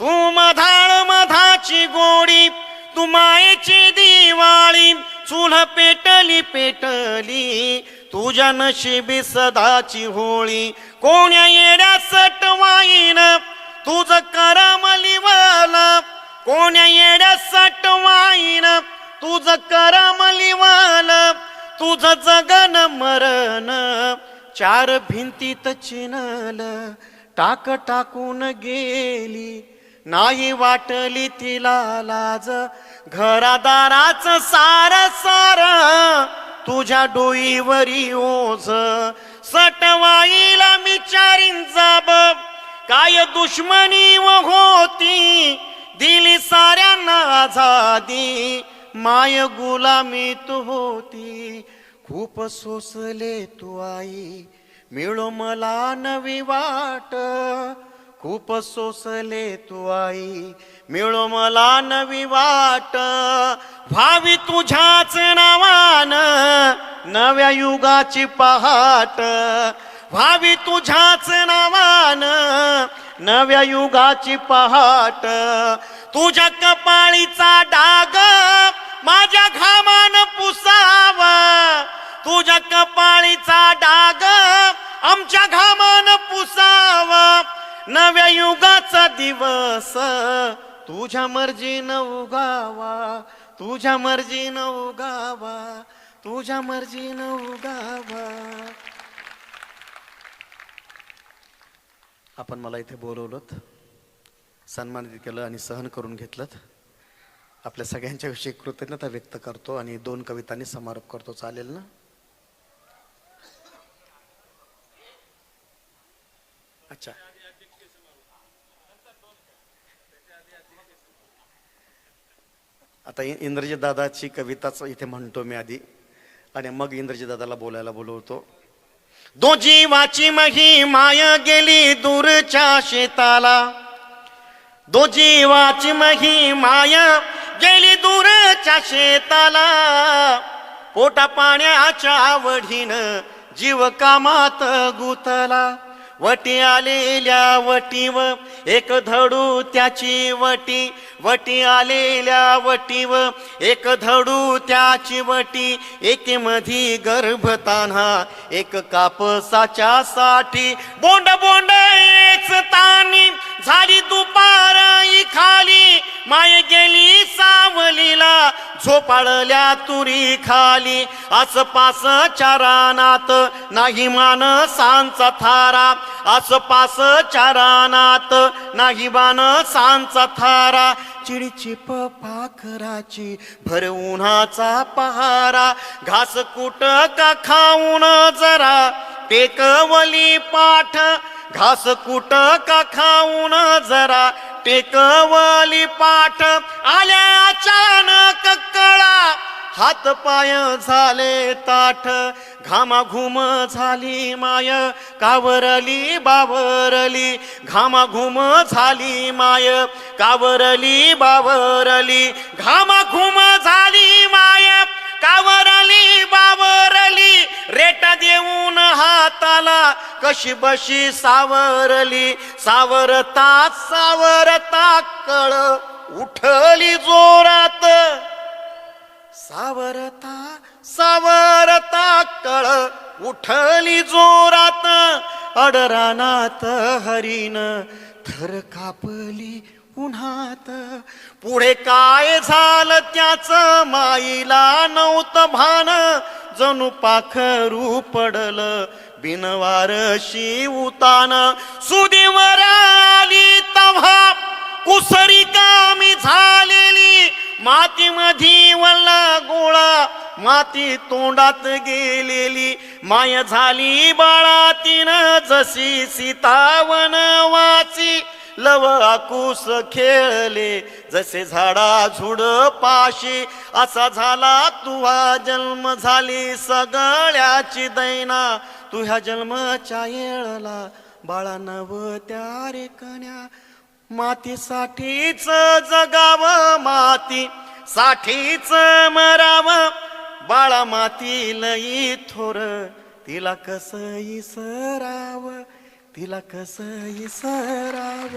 तू मधाळ मधाची गोडी तू मायेची दिवाळी चुल पेटली पेटली तुझ्या नशिबी सदाची होळी. कोण्या येड्या सटवाईन तुझ करमलिवाल कोण्या येड्या सटवाईन तुझ करमलिवाल तुझ जगन मरण चार भिंतीत चिनल. टाक टाकून गेली नाही वाटली तिला लाज. घरादाराच सार सार. तुझ्या डोईवरी ओझ. सटवाईला मिचारीन जाब काय दुश्मनी व होती. दिली साऱ्यांना आझादी माय गुलामी तू होती. खूप सोसले तू आई. मिळो मला नवी वाट. खूप सोसले तू आई. मिळो मला नवी वाट. भावी तुझ्याच नावान नव्या युगाची पहाट. भावी तुझ्याच नावान नव्या युगाची पहाट. तुझ्या कपाळीचा डाग माझ्या घामान पुसावा. तुझ्या कपाळीचा डाग नव्या युगाचा दिवस. तुझ्या मर्जीनं उगावा तुझ्या मर्जीनं उगावा तुझ्या मर्जीनं उगावा. आपण मला इथे बोलवलं सन्मानित केलं आणि सहन करून घेतलं आपल्या सगळ्यांच्या विषयी कृतज्ञता व्यक्त करतो आणि दोन कवितांनी समारोप करतो. चालेल ना? अच्छा. आता इ- इंद्रजित दादाची कविताच इथे म्हणतो मी आधी. आणि मग इंद्रजित दादाला बोलायला बोलवतो. दो जीवाची मही माय गेली दूरच्या शेताला. दो जीवाची मही माय गेली दूरच्या शेताला. पोटा पाण्याच्या आवडीनं जीव कामात गुतला. वटी आलेल्या वटीव एक धडू त्याची वटी. वटी आलेल्या वटीव एक धडू त्याची वटी. एके मधी गर्भताना एक कापसाच्या साठी. बोंड बोंड तानी झाली दुपार खाली. माय गेली सावलीला झोपाळल्या तुरी खाली. आसपास चारानात नाही माणसांचा थारा. आसपास चारानात नाही माणसांचा थारा. चिडचिप पाखराची भर उन्हाचा पहारा. घास कुट का खाऊन जरा टेकवली पाठ. घास कुट का खाऊन जरा टेकवली पाठ. आल्या अचानक हात पाय झाले ताठ घामाघुम झाली माय कावरली बावरली घामाघुम झाली माय कावरली बावरली घामाघुम झाली माय कावरली बावरली रेट देऊन हाताला कशी बशी सावरली सावरता सावरता कळ उठली जोरात. सावरता सावरता कळ उठली जोरात. अडरानात हरीन थर कापली उन्हात. पुढे काय झालं त्याच माईला नव्हतं भान. जणू पाखरू पडलं बिनवार उतान. सुदीवर आली मधी वल्ला गोळा माती तोंडात गेलेली. माय झाली बाळा तिनं जशी सीतावन वाची. लव आकुस खेळले जसे झाडा झुड पाशी. असा झाला तुहा जन्म झाली सगळ्याची दैना. तुह्या जन्मच्या येळला बाळा नव त्या रे मातीसाठीच जगाव माती. साठीच मराव बाळा माती लई थोर. तिला कसं इसराव तिला कसं इसराव?